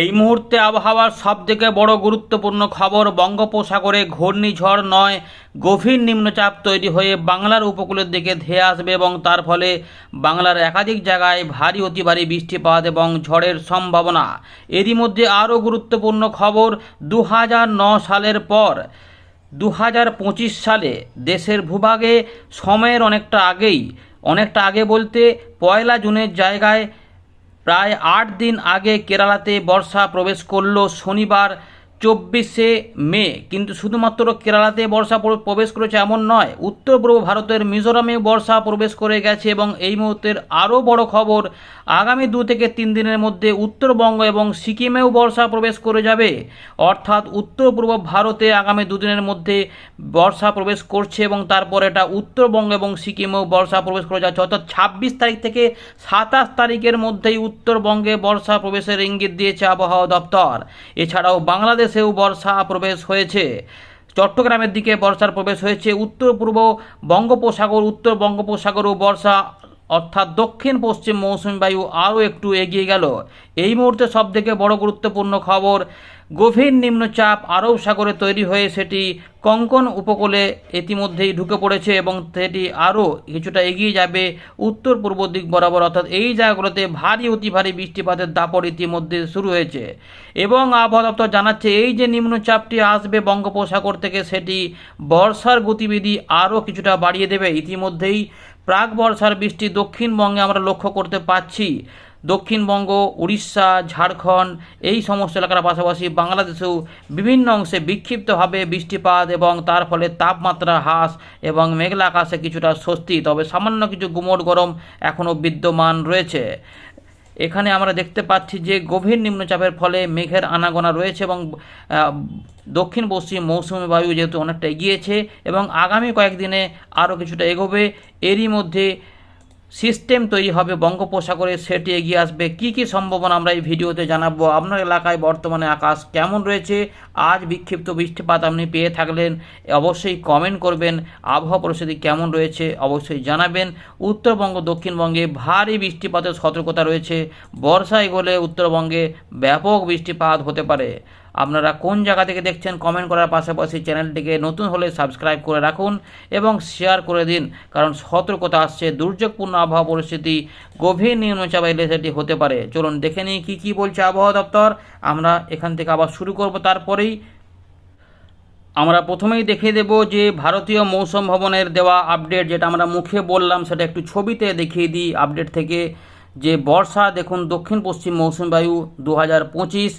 এই মুহূর্তে আবহাওয়ার সবথেকে বড় গুরুত্বপূর্ণ খবর বঙ্গোপসাগরে ঘূর্ণিঝড় নয়, গভীর নিম্নচাপ তৈরি হয়ে বাংলার উপকূলের দিকে ধেয়ে আসবে এবং তার ফলে বাংলার একাধিক জায়গায় ভারী অতি ভারী বৃষ্টিপাত এবং ঝড়ের সম্ভাবনা। এরই মধ্যে আরও গুরুত্বপূর্ণ খবর দু সালের পর দু হাজার পঁচিশ সালে দেশের ভূভাগে সময়ের অনেকটা আগেই, অনেকটা আগে বলতে পয়লা জুনের জায়গায় প্রায় আট দিন আগে কেরালাতে বর্ষা প্রবেশ করল শনিবার চব্বিশে মে, কিন্তু শুধুমাত্র কেরালাতে বর্ষা প্র- প্রবেশ করেছে এমন নয়। উত্তর পূর্ব ভারতের মিজোরামেও বর্ষা প্রবেশ করে গেছে এবং এই মুহূর্তের আরও বড় খবর, আগামী দু থেকে তিন দিনের মধ্যে উত্তরবঙ্গ এবং সিকিমেও বর্ষা প্রবেশ করে যাবে। অর্থাৎ উত্তর পূর্ব ভারতে আগামী দুদিনের মধ্যে বর্ষা প্রবেশ করছে এবং তারপর এটা উত্তরবঙ্গ এবং সিকিমেও বর্ষা প্রবেশ করে যাচ্ছে। অর্থাৎ ছাব্বিশ তারিখ থেকে সাতাশ তারিখের মধ্যেই উত্তরবঙ্গে বর্ষা প্রবেশের ইঙ্গিত দিয়েছে আবহাওয়া দপ্তর। এছাড়াও বাংলাদেশেও বর্ষা প্রবেশ হয়েছে। চট্টগ্রামের দিকে বর্ষার প্রবেশ হয়েছে। উত্তর, পূর্ব বঙ্গোপসাগর, উত্তর বঙ্গোপসাগরও বর্ষা, অর্থাৎ দক্ষিণ পশ্চিম মৌসুমী বায়ু আরও একটু এগিয়ে গেল। এই মুহূর্তে সবথেকে বড় গুরুত্বপূর্ণ খবর গভীর নিম্নচাপ আরব সাগরে তৈরি হয়ে সেটি কঙ্কন উপকূলে ইতিমধ্যেই ঢুকে পড়েছে এবং সেটি আরও কিছুটা এগিয়ে যাবে উত্তর পূর্ব দিক বরাবর। অর্থাৎ এই জায়গাগুলোতে ভারী, অতি ভারী বৃষ্টিপাতের দাপট ইতিমধ্যে শুরু হয়েছে। এবং আবহাওয়া দপ্তর জানাচ্ছে, এই যে নিম্নচাপটি আসবে বঙ্গোপসাগর থেকে, সেটি বর্ষার গতিবিধি আরও কিছুটা বাড়িয়ে দেবে। ইতিমধ্যেই প্রাক বর্ষার বৃষ্টি দক্ষিণবঙ্গে আমরা লক্ষ্য করতে পাচ্ছি। দক্ষিণবঙ্গ, উড়িষ্যা, ঝাড়খণ্ড, এই সমস্ত এলাকার পাশাপাশি বাংলাদেশেও বিভিন্ন অংশে বিক্ষিপ্তভাবে বৃষ্টিপাত এবং তার ফলে তাপমাত্রা হ্রাস এবং মেঘলা আকাশে কিছুটা স্বস্তি, তবে সামান্য কিছু গুমোট গরম এখনও বিদ্যমান রয়েছে। এখানে আমরা দেখতে পাচ্ছি যে গভীর নিম্নচাপের ফলে মেঘের আনাগোনা রয়েছে এবং দক্ষিণ পশ্চিম মৌসুমী বায়ু যেহেতু অনেকটা এগিয়েছে এবং আগামী কয়েকদিনে আরও কিছুটা এগোবে, এরই মধ্যে সিস্টেম তৈরি হবে বঙ্গোপসাগরে, সেটি এগিয়ে আসবে। কি কি সম্ভাবনা আমরা এই ভিডিওতে জানাব? আপনার এলাকায় বর্তমানে আকাশ কেমন রয়েছে? আজ বিক্ষিপ্ত বৃষ্টিপাত আপনি পেয়ে থাকলেন। অবশ্যই কমেন্ট করবেন। আবহাওয়া পরিস্থিতি কেমন রয়েছে? অবশ্যই জানাবেন। উত্তরবঙ্গ, দক্ষিণবঙ্গে ভারী বৃষ্টিপাতের সতর্কতা রয়েছে। বর্ষায় এগোলে উত্তরবঙ্গে ব্যাপক বৃষ্টিপাত হতে পারে। আপনারা কোন জায়গা থেকে দেখছেন কমেন্ট করার পাশাপাশি চ্যানেলটিকে নতুন হলে সাবস্ক্রাইব করে রাখুন এবং শেয়ার করে দিন, কারণ সতর্কতা আসছে, দুর্যোগপূর্ণ আবহাওয়া পরিস্থিতি গভীর নিম্নচাপ এলে সেটি হতে পারে। চলুন দেখে নিই কী কী বলছে আবহাওয়া দপ্তর। আমরা এখান থেকে আবার শুরু করব তারপরেই। আমরা প্রথমেই দেখিয়ে দেব যে ভারতীয় মৌসুম ভবনের দেওয়া আপডেট যেটা আমরা মুখে বললাম, সেটা একটু ছবিতে দেখিয়ে দিই আপডেট থেকে। যে বর্ষা, দেখুন দক্ষিণ পশ্চিম মৌসুমী বায়ু দু হাজার পঁচিশ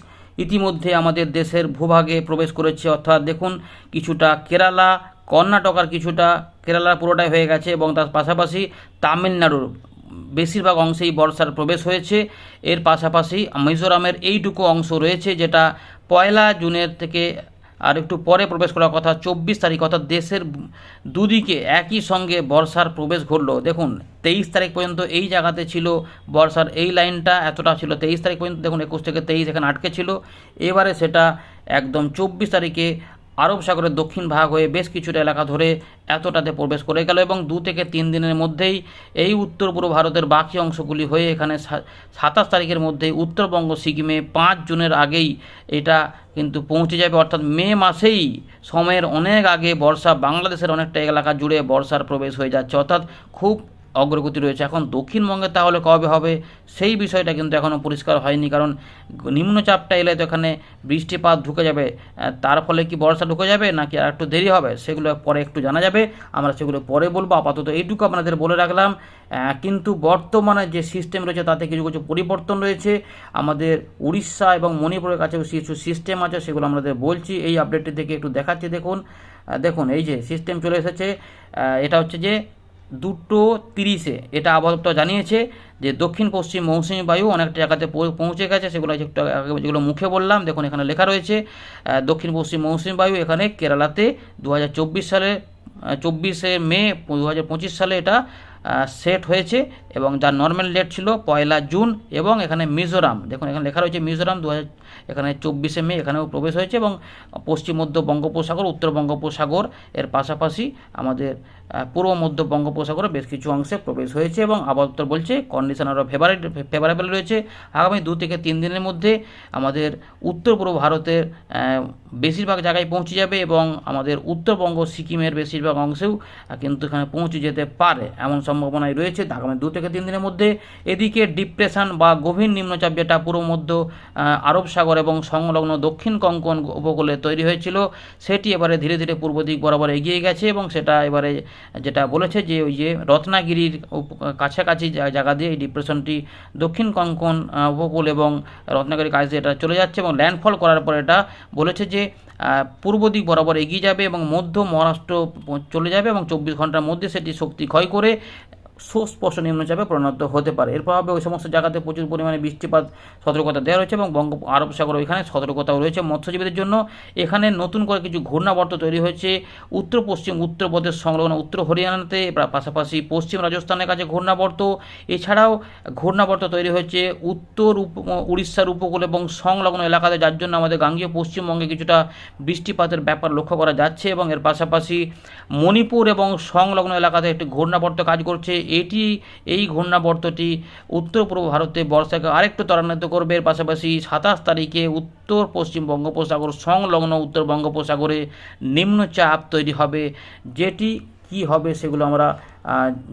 ইতিমধ্যে আমাদের দেশের ভূভাগে প্রবেশ করেছে। অর্থাৎ দেখুন, কিছুটা কেরালা, কর্ণাটক আর কিছুটা কেরালা পুরোটাই হয়ে গেছে এবং তার পাশাপাশি তামিলনাড়ুর বেশিরভাগ অংশেই বর্ষার প্রবেশ হয়েছে। এর পাশাপাশি মিজোরামের এইটুকু অংশ রয়েছে, যেটা পয়লা জুনের থেকে আর একটু পরে প্রবেশ করার কথা, চব্বিশ তারিখ, অর্থাৎ দেশের দুদিকে একই সঙ্গে বর্ষার প্রবেশ ঘটল। দেখুন, তেইশ তারিখ পর্যন্ত এই জায়গাতে ছিল বর্ষার এই লাইনটা, এতটা ছিল। তেইশ তারিখ পর্যন্ত, দেখুন, একুশ থেকে তেইশ এখানে আটকে ছিল। এবারে সেটা একদম চব্বিশ তারিখে আরব সাগরের দক্ষিণ ভাগ হয়ে বেশ কিছুটা এলাকা ধরে এতটাতে প্রবেশ করে গেল এবং দু থেকে তিন দিনের মধ্যেই এই উত্তর পূর্ব ভারতের বাকি অংশগুলি হয়ে এখানে সাতাশ তারিখের মধ্যেই উত্তরবঙ্গ, সিকিমে পাঁচ জুনের আগেই এটা কিন্তু পৌঁছে যাবে। অর্থাৎ মে মাসেই সময়ের অনেক আগে বর্ষা বাংলাদেশের অনেকটা এলাকা জুড়ে বর্ষার প্রবেশ হয়ে যাচ্ছে। অর্থাৎ খুব অগ্রগতি রয়েছে। এখন দক্ষিণবঙ্গে তাহলে কবে হবে? সেই বিষয়টা কিন্তু এখনও পরিষ্কার হয়নি, কারণ নিম্নচাপটা এলে তো এখানে বৃষ্টিপাত ঢুকে যাবে। তার ফলে কি বর্ষা ঢুকে যাবে নাকি আর একটু দেরি হবে? সেগুলো পরে একটু জানা যাবে। আমরা সেগুলো পরে বলব। আপাতত এইটুকু আপনাদের বলে রাখলাম। কিন্তু বর্তমানে যে সিস্টেম রয়েছে, তাতে কিছু কিছু পরিবর্তন রয়েছে। আমাদের উড়িষ্যা এবং মণিপুরের কাছেও কিছু সিস্টেম আছে, সেগুলো আমাদের বলছি। এই আপডেটটি থেকে একটু দেখাচ্ছি। দেখুন দেখুন, এই যে সিস্টেম চলে এসেছে। এটা হচ্ছে যে দুটো তিরিশে। এটা আবহাওয়া জানিয়েছে যে দক্ষিণ, পশ্চিম মৌসুমী বায়ু অনেকটা জায়গাতে পৌঁছে গেছে। সেগুলো একটু যেগুলো মুখে বললাম, দেখুন এখানে লেখা রয়েছে দক্ষিণ, পশ্চিম মৌসুমী বায়ু এখানে কেরালাতে দু হাজার চব্বিশ সালে চব্বিশে মে দু হাজার পঁচিশ সালে এটা সেট হয়েছে। এবং যার নর্মাল ডেট ছিল পয়লা জুন এবং এখানে মিজোরাম। দেখুন, এখানে লেখা রয়েছে মিজোরাম দু হাজার এখানে চব্বিশে মে, এখানেও প্রবেশ হয়েছে এবং পশ্চিম মধ্য বঙ্গোপসাগর, উত্তর বঙ্গোপসাগর, এর পাশাপাশি আমাদের পূর্ব মধ্য বঙ্গোপসাগরে বেশ কিছু অংশে প্রবেশ হয়েছে এবং আবহাওয়া বলছে কন্ডিশন আরও ফেভারেট ফেভারেবল রয়েছে। আগামী দু থেকে তিন দিনের মধ্যে আমাদের উত্তর পূর্ব ভারতের বেশিরভাগ জায়গায় পৌঁছে যাবে এবং আমাদের উত্তরবঙ্গ, সিকিমের বেশিরভাগ অংশেও কিন্তু এখানে পৌঁছে যেতে পারে। এমন সম্ভাবনাই রয়েছে। আগামী দু থেকে তিন দিনের মধ্যে এদিকে ডিপ্রেশন বা গভীর নিম্নচাপ যেটা পূর্ব মধ্য আরব সাগর এবং সংলগ্ন দক্ষিণ কঙ্কন উপকূলে তৈরি হয়েছিল, সেটি এবারে ধীরে ধীরে পূর্ব দিক বরাবর এগিয়ে গেছে এবং সেটা এবারে যেটা বলেছে যে ওই যে রত্নাগিরির কাছাকাছি জায়গা দিয়ে এই ডিপ্রেশনটি দক্ষিণ কঙ্কন উপকূল এবং রত্নাগিরির কাছ দিয়ে এটা চলে যাচ্ছে এবং ল্যান্ডফল করার পর এটা বলেছে যে পূর্ব দিক বরাবর এগিয়ে যাবে এবং মধ্য মহারাষ্ট্র চলে যাবে এবং চব্বিশ ঘণ্টার মধ্যে সেটি শক্তি ক্ষয় করে সুস্পষ্ট নিম্নচাপে পরিণত হতে পারে। এর প্রভাবে ওই সমস্ত জায়গাতে প্রচুর পরিমাণে বৃষ্টিপাত, সতর্কতা দেওয়া রয়েছে এবং বঙ্গ আরব সাগর ওইখানে সতর্কতাও রয়েছে। মৎস্যজীবীদের জন্য এখানে নতুন করে কিছু ঘূর্ণাবর্ত তৈরি হয়েছে। উত্তর, পশ্চিম উত্তরপ্রদেশ সংলগ্ন উত্তর হরিয়ানাতে পাশাপাশি পশ্চিম রাজস্থানের কাছে ঘূর্ণাবর্ত। এছাড়াও ঘূর্ণাবর্ত তৈরি হয়েছে উত্তর উপ- উড়িষ্যার উপকূল এবং সংলগ্ন এলাকাতে, যার জন্য আমাদের গাঙ্গীয় পশ্চিমবঙ্গে কিছুটা বৃষ্টিপাতের ব্যাপার লক্ষ্য করা যাচ্ছে এবং এর পাশাপাশি মণিপুর এবং সংলগ্ন এলাকাতে একটি ঘূর্ণাবর্ত কাজ করছে। এটি এই ঘূর্ণাবর্তটি উত্তর পূর্ব ভারতে বর্ষাকে আরেকটু ত্বরান্বিত করবে। এর পাশাপাশি সাতাশ তারিখে উত্তর পশ্চিম বঙ্গোপসাগর সংলগ্ন উত্তর বঙ্গোপসাগরে নিম্নচাপ তৈরি হবে। যেটি কি হবে সেগুলো আমরা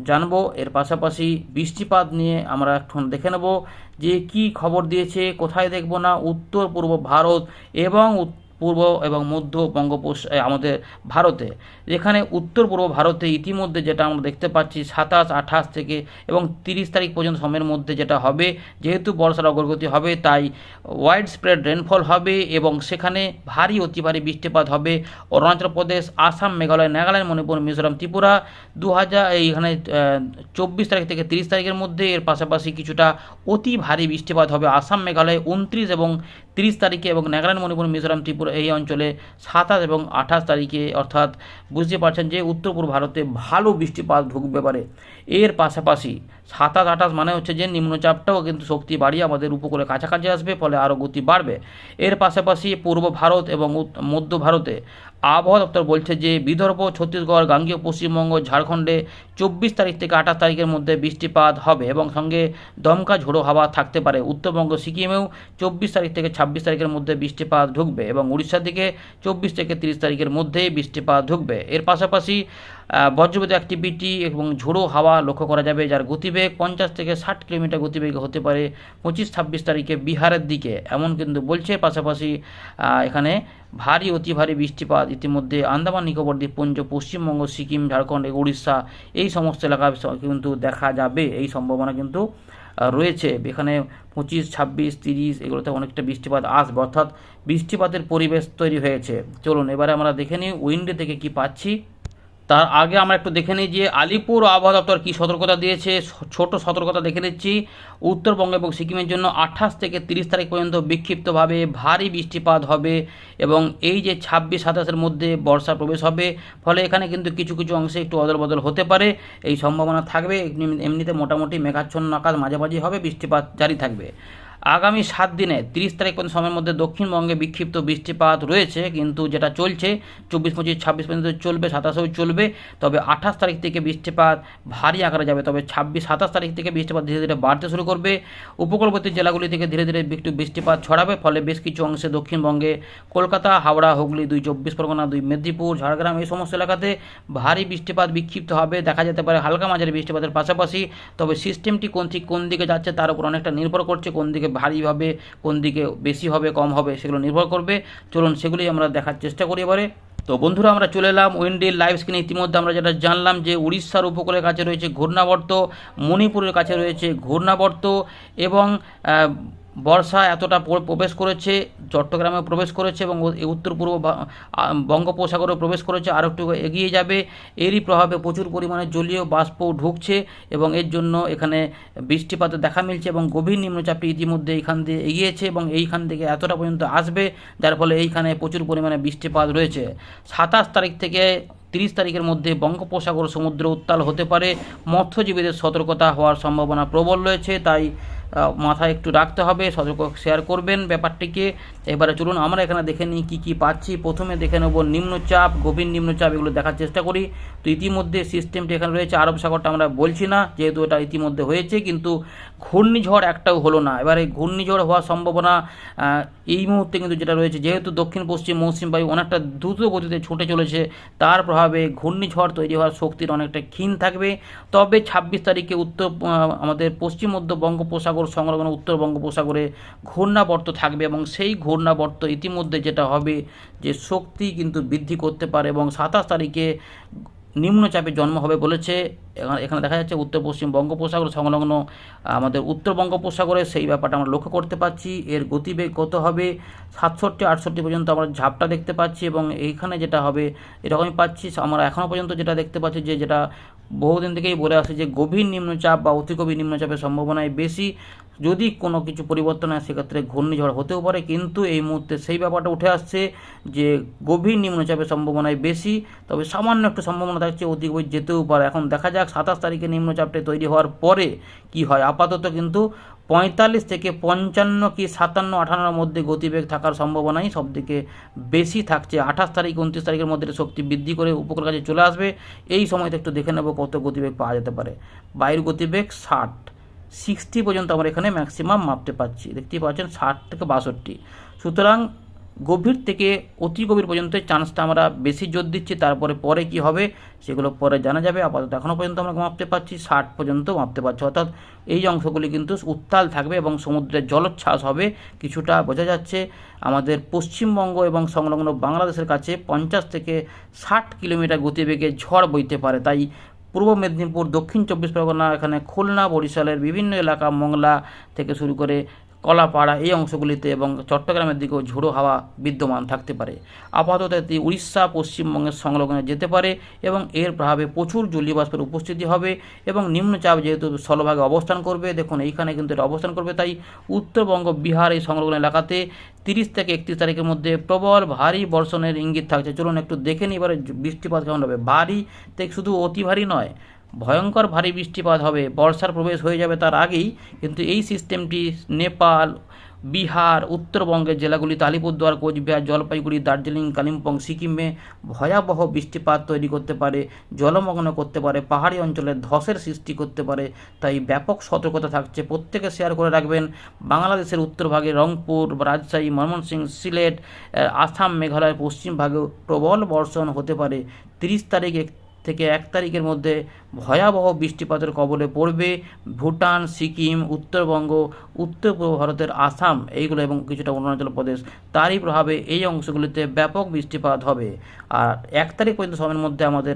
জানব। এর পাশাপাশি বৃষ্টিপাত নিয়ে আমরা এখন দেখে নেব যে কি খবর দিয়েছে, কোথায় দেখব না উত্তর পূর্ব ভারত এবং পূর্ব এবং মধ্য বঙ্গোপস আমাদের ভারতে। যেখানে উত্তর পূর্ব ভারতে ইতিমধ্যে যেটা আমরা দেখতে পাচ্ছি, সাতাশ, আঠাশ থেকে এবং তিরিশ তারিখ পর্যন্ত সময়ের মধ্যে যেটা হবে, যেহেতু বর্ষার অগ্রগতি হবে, তাই ওয়াইড স্প্রেড রেনফল হবে এবং সেখানে ভারী, অতি ভারী বৃষ্টিপাত হবে। অরুণাচল প্রদেশ, আসাম, মেঘালয়, নাগাল্যান্ড, মণিপুর, মিজোরাম, ত্রিপুরা দু হাজার এইখানে চব্বিশ তারিখ থেকে তিরিশ তারিখের মধ্যে এর পাশাপাশি কিছুটা অতি ভারী বৃষ্টিপাত হবে। আসাম, মেঘালয়, উনত্রিশ এবং তিরিশ তারিখে এবং নাগাল্যান্ড, মণিপুর, মিজোরাম, ত্রিপুরা এই অঞ্চলে সাতাশ এবং আঠাশ তারিখে অর্থাৎ বুঝতে পারছেন যে উত্তর পূর্ব ভারতে ভালো বৃষ্টিপাত ঢুকবে পারে। এর পাশাপাশি সাতাশ আঠাশ মানে হচ্ছে যে নিম্নচাপটাও কিন্তু শক্তি বাড়িয়ে আমাদের উপকূলে কাছাকাছি আসবে, ফলে আরও গতি বাড়বে। এর পাশাপাশি পূর্ব ভারত এবং মধ্য ভারতে আবহাওয়া দপ্তর বলছে যে বিদর্ভ, ছত্তিশগড়, গাঙ্গীয়, পশ্চিমবঙ্গ, ঝাড়খণ্ডে চব্বিশ তারিখ থেকে আঠাশ তারিখের মধ্যে বৃষ্টিপাত হবে এবং সঙ্গে দমকা ঝোড়ো হাওয়া থাকতে পারে। উত্তরবঙ্গ, সিকিমেও চব্বিশ তারিখ থেকে ছাব্বিশ তারিখের মধ্যে বৃষ্টিপাত ঢুকবে এবং উড়িষ্যার দিকে চব্বিশ থেকে তিরিশ তারিখের মধ্যেই বৃষ্টিপাত ঢুকবে। এর পাশাপাশি বজ্রপাত অ্যাক্টিভিটি এবং ঝোড়ো হাওয়া লক্ষ্য করা যাবে, যার গতিবেগ পঞ্চাশ থেকে ষাট কিলোমিটার গতিবেগ হতে পারে পঁচিশ ছাব্বিশ তারিখে বিহারের দিকে। এমন কিন্তু বলছে পাশাপাশি এখানে ভারী, অতি ভারী বৃষ্টিপাত। ইতিমধ্যে আন্দামান, নিকোবর দ্বীপপুঞ্জ পশ্চিমবঙ্গ, সিকিম, ঝাড়খণ্ড উড়িষ্যা এই সমস্ত এলাকায় স- কিন্তু দেখা যাবে। এই সম্ভাবনা কিন্তু রয়েছে। এখানে পঁচিশ, ছাব্বিশ, তিরিশ এগুলোতে অনেকটা বৃষ্টিপাত আসবে। অর্থাৎ বৃষ্টিপাতের পরিবেশ তৈরি হয়েছে। চলুন, এবারে আমরা দেখে নিই, উইন্ডে থেকে কি পাচ্ছি। তার আগে আমরা একটু দেখে নিই যে আলিপুর আবহাওয়া দপ্তর কী সতর্কতা দিয়েছে। ছোট সতর্কতা দেখে নিচ্ছি। উত্তরবঙ্গ এবং সিকিমের জন্য আঠাশ থেকে তিরিশ তারিখ পর্যন্ত বিক্ষিপ্তভাবে ভারী বৃষ্টিপাত হবে এবং এই যে ছাব্বিশ, সাতাশের মধ্যে বর্ষা প্রবেশ হবে, ফলে এখানে কিন্তু কিছু কিছু অংশে একটু অদল বদল হতে পারে। এই সম্ভাবনা থাকবে। এমনিতে মোটামুটি মেঘাচ্ছন্ন আকাশ মাঝামাঝি হবে, বৃষ্টিপাত জারি থাকবে। আগামী সাত দিনে তিরিশ তারিখ পর্যন্ত সময়ের মধ্যে দক্ষিণবঙ্গে বিক্ষিপ্ত বৃষ্টিপাত রয়েছে, কিন্তু যেটা চলছে, চব্বিশ, পঁচিশ, ছাব্বিশ পর্যন্ত চলবে, সাতাশেও চলবে। তবে আঠাশ তারিখ থেকে বৃষ্টিপাত ভারী আকারে যাবে, তবে ছাব্বিশ, সাতাশ তারিখ থেকে বৃষ্টিপাত ধীরে ধীরে বাড়তে শুরু করবে। উপকূলবর্তী জেলাগুলি থেকে ধীরে ধীরে একটু বৃষ্টিপাত ছড়াবে, ফলে বেশ কিছু অংশে দক্ষিণবঙ্গে কলকাতা, হাওড়া, হুগলি, দুই চব্বিশ পরগনা, দুই মেদিনীপুর, ঝাড়গ্রাম এই সমস্ত এলাকাতে ভারী বৃষ্টিপাত বিক্ষিপ্ত হবে। দেখা যেতে পারে হালকা মাঝারি বৃষ্টিপাতের পাশাপাশি, তবে সিস্টেমটি কোন ঠিক কোন দিকে যাচ্ছে তার উপর অনেকটা নির্ভর করছে কোন দিকে ভারী হবে কোন দিকে বেশি হবে, কম হবে সেগুলো নির্ভর করবে। চলুন সেগুলি আমরা দেখার চেষ্টা করি এবারে। তো বন্ধুরা, আমরা চলে এলাম উইন্ডিল লাইভ স্ক্রিনে ইতিমধ্যে আমরা যেটা জানলাম যে উড়িষ্যার উপকূলের কাছে রয়েছে ঘূর্ণাবর্ত, মণিপুরের কাছে রয়েছে ঘূর্ণাবর্ত এবং বর্ষা এতটা প্রবেশ করেছে, চট্টগ্রামে প্রবেশ করেছে এবং উত্তর পূর্ব বঙ্গোপসাগরে প্রবেশ করেছে আরও একটু এগিয়ে যাবে। এরই প্রভাবে প্রচুর পরিমাণে জলীয় বাষ্প ঢুকছে এবং এর জন্য এখানে বৃষ্টিপাতের দেখা মিলছে এবং গভীর নিম্নচাপটি ইতিমধ্যে এইখান দিয়ে এগিয়েছে এবং এইখান থেকে এতটা পর্যন্ত আসবে, যার ফলে এইখানে প্রচুর পরিমাণে বৃষ্টিপাত রয়েছে। সাতাশ তারিখ থেকে তিরিশ তারিখের মধ্যে বঙ্গোপসাগর সমুদ্র উত্তাল হতে পারে। মৎস্যজীবীদের সতর্কতা হওয়ার সম্ভাবনা প্রবল রয়েছে, তাই মাথায় একটু রাখতে হবে, সতর্ক শেয়ার করবেন ব্যাপারটিকে। এবারে চলুন আমরা এখানে দেখে নিই কী কী পাচ্ছি। প্রথমে দেখে নেব নিম্নচাপ, গভীর নিম্নচাপ এগুলো দেখার চেষ্টা করি। তো ইতিমধ্যে সিস্টেমটি এখানে রয়েছে, আরব সাগরটা আমরা বলছি না, যেহেতু এটা ইতিমধ্যে হয়েছে, কিন্তু ঘূর্ণিঝড় একটাও হলো না। এবারে ঘূর্ণিঝড় হওয়ার সম্ভাবনা এই মুহূর্তে কিন্তু যেটা রয়েছে, যেহেতু দক্ষিণ পশ্চিম মৌসুম বায়ু অনেকটা দ্রুত গতিতে ছুটে চলেছে, তার প্রভাবে ঘূর্ণিঝড় তৈরি হওয়ার শক্তির অনেকটা ক্ষীণ থাকবে। তবে ছাব্বিশ তারিখে উত্তর আমাদের পশ্চিম মধ্য বঙ্গোপসাগর সংলগ্ন উত্তর বঙ্গোপসাগরে ঘূর্ণাবর্ত থাকবে এবং সেই ঘূর্ণাবর্ত ইতিমধ্যে যেটা হবে যে শক্তি কিন্তু বৃদ্ধি করতে পারে এবং সাতাশ তারিখে নিম্নচাপের জন্ম হবে বলেছে। এখানে- দেখা যাচ্ছে উত্তর, পশ্চিম বঙ্গোপসাগর সংলগ্ন, আমাদের উত্তর বঙ্গোপসাগরে সেই ব্যাপারটা আমরা লক্ষ্য করতে পারছি। এর গতিবেগ কত হবে? সাতষট্টি, আটষট্টি পর্যন্ত আমরা ঝাপটা দেখতে পাচ্ছি এবং এইখানে যেটা হবে, এরকমই পাচ্ছি। আমরা এখনও পর্যন্ত যেটা দেখতে পাচ্ছি যে, যেটা বহুদিন থেকেই বলে আসছে যে, গভীর নিম্নচাপ বা অতি গভীর নিম্নচাপের সম্ভাবনাই বেশি। যদি কোনো কিছু পরিবর্তন হয়, সেক্ষেত্রে ঘূর্ণিঝড় হতেও পারে। কিন্তু এই মুহূর্তে সেই ব্যাপারটা উঠে আসছে যে, গভীর নিম্নচাপের সম্ভাবনাই বেশি, তবে সামান্য একটু সম্ভাবনা থাকছে অতি গভীর যেতেও পারে। এখন দেখা যাক সাতাশ তারিখে নিম্নচাপটা তৈরি হওয়ার পরে কি হয়। আপাতত কিন্তু পঁয়তাল্লিশ থেকে পঞ্চান্ন কি সাতান্ন, আঠান্নর মধ্যে গতিবেগ থাকার সম্ভাবনাই সবথেকে বেশি থাকছে। আঠাশ তারিখ, উনত্রিশ তারিখের মধ্যে শক্তি বৃদ্ধি করে উপকূল কাছে চলে আসবে। এই সময়টা একটু দেখে নেব কত গতিবেগ পাওয়া যেতে পারে। বায়ুর গতিবেগ ষাট। সিক্সটি পর্যন্ত আমরা এখানে ম্যাক্সিমাম মাপতে পাচ্ছি। দেখতেই পাচ্ছেন, ষাট থেকে বাষট্টি। সুতরাং গভীর থেকে অতি গভীর পর্যন্ত চান্সটা আমরা বেশি জোর দিচ্ছি, তারপরে পরে কি হবে সেগুলো পরে জানা যাবে। আপাতত এখনও পর্যন্ত আমরা মাপতে পারছি ষাট পর্যন্ত মাপতে পারছি অর্থাৎ এই অংশগুলি কিন্তু উত্তাল থাকবে এবং সমুদ্রের জলোচ্ছ্বাস হবে, কিছুটা বোঝা যাচ্ছে। আমাদের পশ্চিমবঙ্গ এবং সংলগ্ন বাংলাদেশের কাছে পঞ্চাশ থেকে ষাট কিলোমিটার গতিবেগে ঝড় বইতে পারে। তাই পূর্ব মেদিনীপুর দক্ষিণ চব্বিশ পরগনা এখানে খুলনা বরিশালের বিভিন্ন এলাকা মংলা থেকে শুরু করে কলাপাড়া এই অংশগুলিতে এবং চট্টগ্রামের দিকেও ঝোড়ো হাওয়া বিদ্যমান থাকতে পারে। আপাতত এটি উড়িষ্যা, পশ্চিমবঙ্গের সংলগ্নে যেতে পারে এবং এর প্রভাবে প্রচুর জলীয় বাষ্পের উপস্থিতি হবে এবং নিম্নচাপ যেহেতু স্থলভাগে অবস্থান করবে, দেখুন এইখানে কিন্তু এটা অবস্থান করবে, তাই উত্তরবঙ্গ, বিহার এই সংলগ্ন এলাকাতে তিরিশ থেকে একত্রিশ তারিখের মধ্যে প্রবল ভারী বর্ষণের ইঙ্গিত থাকছে। চলুন একটু দেখে নিই, এবারে বৃষ্টিপাত কেমন হবে? ভারী থেকে শুধু অতি ভারী নয় ভয়ঙ্কর ভারী বৃষ্টিপাত হবে, বর্ষার প্রবেশ হয়ে যাবে তার আগেই, কিন্তু এই সিস্টেমটি নেপাল, বিহার, উত্তরবঙ্গের জেলাগুলিতে আলিপুরদুয়ার, কোচবিহার, জলপাইগুড়ি, দার্জিলিং, কালিম্পং, সিকিমে ভয়াবহ বৃষ্টিপাত তৈরি করতে পারে, জলমগ্ন করতে পারে, পাহাড়ি অঞ্চলে ধসের সৃষ্টি করতে পারে, তাই ব্যাপক সতর্কতা থাকছে। প্রত্যেকে শেয়ার করে রাখবেন, বাংলাদেশের উত্তরভাগে রংপুর, রাজশাহী, ময়মনসিংহ, সিলেট আসাম, মেঘালয়ের পশ্চিম ভাগেও প্রবল বর্ষণ হতে পারে। তিরিশ তারিখ থেকে এক তারিখের মধ্যে ভয়াবহ বৃষ্টিপাতের কবলে পড়বে ভুটান, সিকিম, উত্তরবঙ্গ, উত্তর পূর্ব ভারতের আসাম, এইগুলো এবং কিছুটা অরুণাচল প্রদেশ। তারই প্রভাবে এই অংশগুলিতে ব্যাপক বৃষ্টিপাত হবে। আর এক তারিখ পর্যন্ত সময়ের মধ্যে আমাদের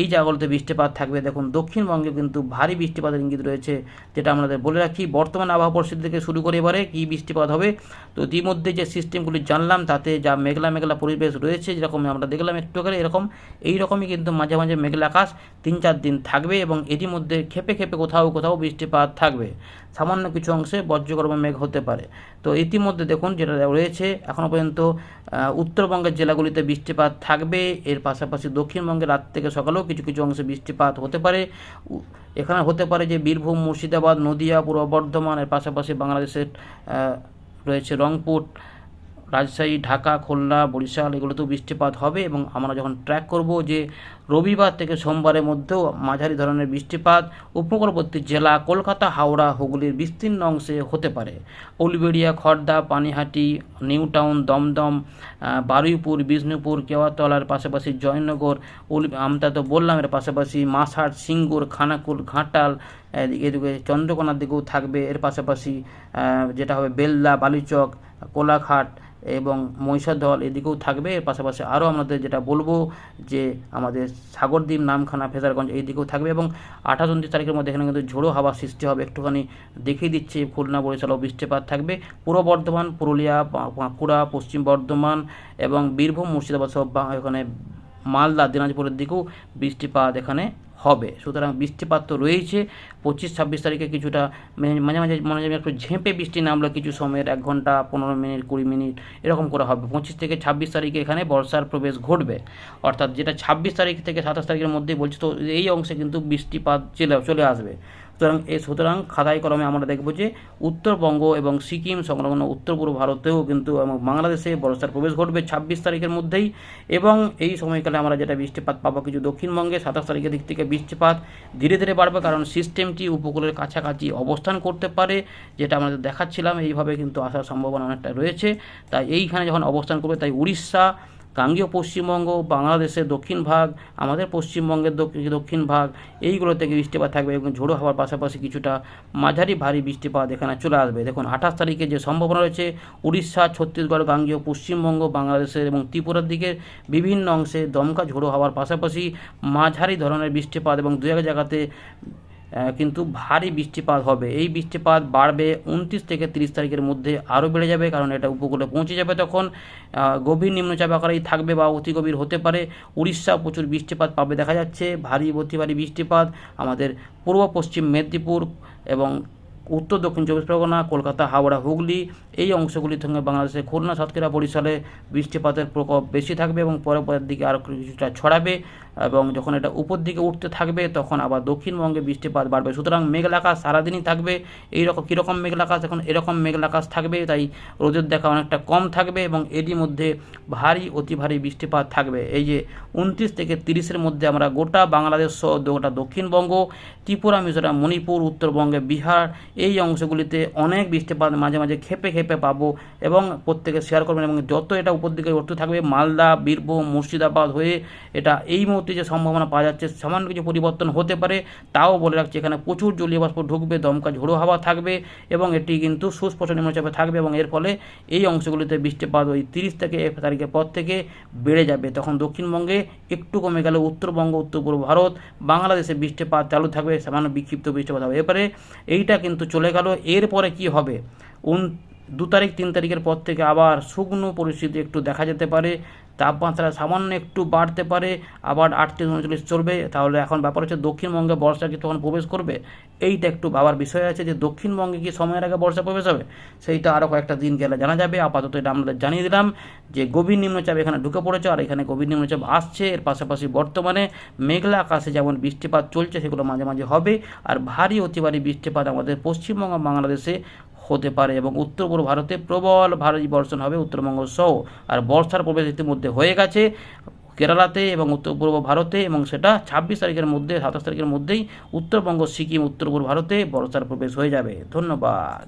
এই জায়গাগুলোতে বৃষ্টিপাত থাকবে। দেখুন, দক্ষিণবঙ্গে কিন্তু ভারী বৃষ্টিপাতের ইঙ্গিত রয়েছে, যেটা আমাদের বলে রাখি, বর্তমান আবহাওয়া পরিস্থিতি থেকে শুরু করে এবারে কী বৃষ্টিপাত হবে? তো ইতিমধ্যে যে সিস্টেমগুলি জানলাম, তাতে যা মেঘলা মেঘলা পরিবেশ রয়েছে, যেরকম আমরা দেখলাম একটু আগে, এরকম এই রকমই কিন্তু মাঝে মাঝে মেঘলা আকাশ তিন চার দিন থাকবে এবং এরই মধ্যে খেপে খেপে কোথাও কোথাও বৃষ্টিপাত থাকবে। সামান্য কিছু অংশে বজ্রগর্ভ মেঘ হতে পারে। তো ইতিমধ্যে দেখুন যেটা রয়েছে এখনও পর্যন্ত উত্তরবঙ্গের জেলাগুলিতে বৃষ্টিপাত থাকবে। এর পাশাপাশি দক্ষিণবঙ্গে রাত থেকে সকালেও কিছু কিছু অংশে বৃষ্টিপাত হতে পারে। এখানে হতে পারে যে বীরভূম, মুর্শিদাবাদ, নদিয়া, পূর্ব বর্ধমান, এর পাশাপাশি বাংলাদেশের রয়েছে রংপুর, রাজশাহী, ঢাকা, খুলনা, বরিশাল, এগুলোতেও বৃষ্টিপাত হবে এবং আমরা যখন ট্র্যাক করব যে রবিবার থেকে সোমবারের মধ্যেও মাঝারি ধরনের বৃষ্টিপাত, উপকূলবর্তী জেলা, কলকাতা, হাওড়া, হুগলির বিস্তীর্ণ অংশে হতে পারে। উলবেড়িয়া খড়দা পানিহাটি নিউ টাউন দমদম বারুইপুর, বিষ্ণুপুর, কেওয়াতলার পাশাপাশি জয়নগর, উল আমরা তো বললাম এর পাশাপাশি মাসহাট সিঙ্গুর, খানাকুল, ঘাটাল, এদিকে এদিকে চন্দ্রকোনার দিকেও থাকবে। এর পাশাপাশি যেটা হবে বেল্লা বালিচক, কোলাঘাট এবং মহিষাদল এদিকেও থাকবে। এর পাশাপাশি আরও আমাদের যেটা বলব যে আমাদের সাগরদ্বীপ, নামখানা, ফেজারগঞ্জ এই দিকেও থাকবে এবং আঠাশ উনত্রিশ তারিখের মধ্যে এখানে কিন্তু ঝোড়ো হাওয়া সৃষ্টি হবে। একটুখানি দেখিয়ে দিচ্ছে, খুলনা বরিশালও বৃষ্টিপাত থাকবে। পূর্ব বর্ধমান, পুরুলিয়া বাঁকুড়া পশ্চিম বর্ধমান এবং বীরভূম, মুর্শিদাবাদ বা- এখানে মালদা, দিনাজপুরের দিকেও বৃষ্টিপাত এখানে হবে। সুতরাং বৃষ্টিপাত তো রয়েছে পঁচিশ, ছাব্বিশ তারিখে কিছুটা মাঝে মাঝে, মনে যাবে একটু ঝেঁপে বৃষ্টি নামলো কিছু সময়ের, এক ঘণ্টা, পনেরো মিনিট, কুড়ি মিনিট, এরকম করে হবে। পঁচিশ থেকে ছাব্বিশ তারিখে এখানে বর্ষার প্রবেশ ঘটবে। অর্থাৎ যেটা ছাব্বিশ তারিখ থেকে সাতাশ তারিখের মধ্যে বলছি, তো এই অংশে কিন্তু বৃষ্টিপাত চলে চলে আসবে। সুতরাং এই সুতরাং খাতায় কলমে আমরা দেখব যে উত্তরবঙ্গ এবং সিকিম সংলগ্ন উত্তর পূর্ব ভারতেও কিন্তু এবং বাংলাদেশে বর্ষার প্রবেশ ঘটবে ছাব্বিশ তারিখের মধ্যেই এবং এই সময়কালে আমরা যেটা বৃষ্টিপাত পাবো কিছু দক্ষিণবঙ্গে সাতাশ তারিখের দিক থেকে বৃষ্টিপাত ধীরে ধীরে বাড়বে কারণ সিস্টেমটি উপকূলের কাছাকাছি অবস্থান করতে পারে যেটা আমাদের দেখাচ্ছিলাম। এইভাবে কিন্তু আসার সম্ভাবনা অনেকটা রয়েছে। তাই এইখানে যখন অবস্থান করবে তাই উড়িষ্যা গাঙ্গীয় পশ্চিমবঙ্গ, বাংলাদেশের দক্ষিণ ভাগ, আমাদের পশ্চিমবঙ্গের দক্ষিণ- ভাগ, এইগুলো থেকে বৃষ্টিপাত থাকবে এবং ঝোড়ো হওয়ার পাশাপাশি কিছুটা মাঝারি ভারী বৃষ্টিপাত এখানে চলে আসবে। দেখুন, আঠাশ তারিখে যে সম্ভাবনা রয়েছে, উড়িষ্যা, ছত্তিশগড়, গাঙ্গীয় পশ্চিমবঙ্গ, বাংলাদেশের এবং ত্রিপুরার দিকে বিভিন্ন অংশে দমকা ঝোড়ো হওয়ার পাশাপাশি মাঝারি ধরনের বৃষ্টিপাত এবং দু এক জায়গাতে কিন্তু ভারী বৃষ্টিপাত হবে। এই বৃষ্টিপাত বাড়বে উনত্রিশ থেকে তিরিশ তারিখের মধ্যে আরও বেড়ে যাবে, কারণ এটা উপকূলে পৌঁছে যাবে তখন। গভীর নিম্নচাপ আকারেই থাকবে বা অতি গভীর হতে পারে। উড়িষ্যা প্রচুর বৃষ্টিপাত পাবে, দেখা যাচ্ছে ভারী অতি ভারী বৃষ্টিপাত। আমাদের পূর্ব পশ্চিম মেদিনীপুর এবং উত্তর দক্ষিণ চব্বিশ পরগনা, কলকাতা, হাওড়া, হুগলি, এই অংশগুলির সঙ্গে বাংলাদেশের খুলনা, সাতক্ষীরা বরিশালে বৃষ্টিপাতের প্রকোপ বেশি থাকবে এবং পরে পরের দিকে আরও কিছুটা ছড়াবে এবং যখন এটা উপর দিকে উঠতে থাকবে তখন আবার দক্ষিণবঙ্গে বৃষ্টিপাত বাড়বে। সুতরাং মেঘলা আকাশ সারাদিনই থাকবে। এই রকম কীরকম মেঘলা আকাশ এখন এরকম মেঘলা আকাশ থাকবে, তাই রোদের দেখা অনেকটা কম থাকবে এবং এরই মধ্যে ভারী, অতি ভারী বৃষ্টিপাত থাকবে। এই যে উনত্রিশ থেকে তিরিশের মধ্যে আমরা গোটা বাংলাদেশ সহ গোটা দক্ষিণবঙ্গ, ত্রিপুরা, মিজোরাম, মণিপুর, উত্তরবঙ্গে বিহার এই অংশগুলিতে অনেক বৃষ্টিপাত মাঝে মাঝে খেপে খেপে পাবো এবং প্রত্যেকে শেয়ার করবেন এবং যত এটা উপর দিকে উঠতে থাকবে, মালদা, বীরভূম, মুর্শিদাবাদ হয়ে এটা এই মুহূর্তে যে সম্ভাবনা পাওয়া যাচ্ছে, সামান্য কিছু পরিবর্তন হতে পারে, তাও বলে রাখছি, এখানে প্রচুর জলীয় বাষ্প ঢুকবে, দমকা ঝোড়ো হাওয়া থাকবে এবং এটি কিন্তু সুস্পষ্ট নিম্নচাপে থাকবে এবং এর ফলে এই অংশগুলিতে বৃষ্টিপাত ওই তিরিশ থেকে এক তারিখের পর থেকে বেড়ে যাবে। তখন দক্ষিণবঙ্গে একটু কমে গেলে উত্তরবঙ্গ, উত্তর পূর্ব ভারত, বাংলাদেশে বৃষ্টিপাত চালু থাকবে, সামান্য বিক্ষিপ্ত বৃষ্টিপাত হবে। এরপরে এইটা কিন্তু চলে গেল। এরপরে কি হবে? উন দু তারিখ, তিন তারিখের পর থেকে আবার শুকনো পরিস্থিতি একটু দেখা যেতে পারে। তাপমাত্রা সামান্য একটু বাড়তে পারে, আবার আটত্রিশ উনচল্লিশ চলবে। তাহলে এখন ব্যাপার হচ্ছে দক্ষিণবঙ্গে বর্ষা কি তখন প্রবেশ করবে? এইটা একটু ভাবার বিষয় আছে যে দক্ষিণবঙ্গে কি সময়ের আগে বর্ষা প্রবেশ হবে? সেইটা আরও কয়েকটা দিন গেলে জানা যাবে। আপাতত এটা আমাদের জানিয়ে দিলাম যে গভীর নিম্নচাপ এখানে ঢুকে পড়েছে আর এখানে গভীর নিম্নচাপ আসছে। এর পাশাপাশি বর্তমানে মেঘলা আকাশে যেমন বৃষ্টিপাত চলছে, সেগুলো মাঝে মাঝে হবে। আর ভারী অতি ভারী বৃষ্টিপাত আমাদের পশ্চিমবঙ্গ, বাংলাদেশে হতে পারে এবং উত্তর পূর্ব ভারতে প্রবল ভারী বর্ষণ হবে উত্তরবঙ্গ সহ। আর বর্ষার প্রবেশ ইতিমধ্যে হয়ে গেছে কেরালাতে এবং উত্তর পূর্ব ভারতে এবং সেটা ছাব্বিশ তারিখের মধ্যে, সাতাশ তারিখের মধ্যেই উত্তরবঙ্গ, সিকিম, উত্তর পূর্ব ভারতে বর্ষার প্রবেশ হয়ে যাবে। ধন্যবাদ।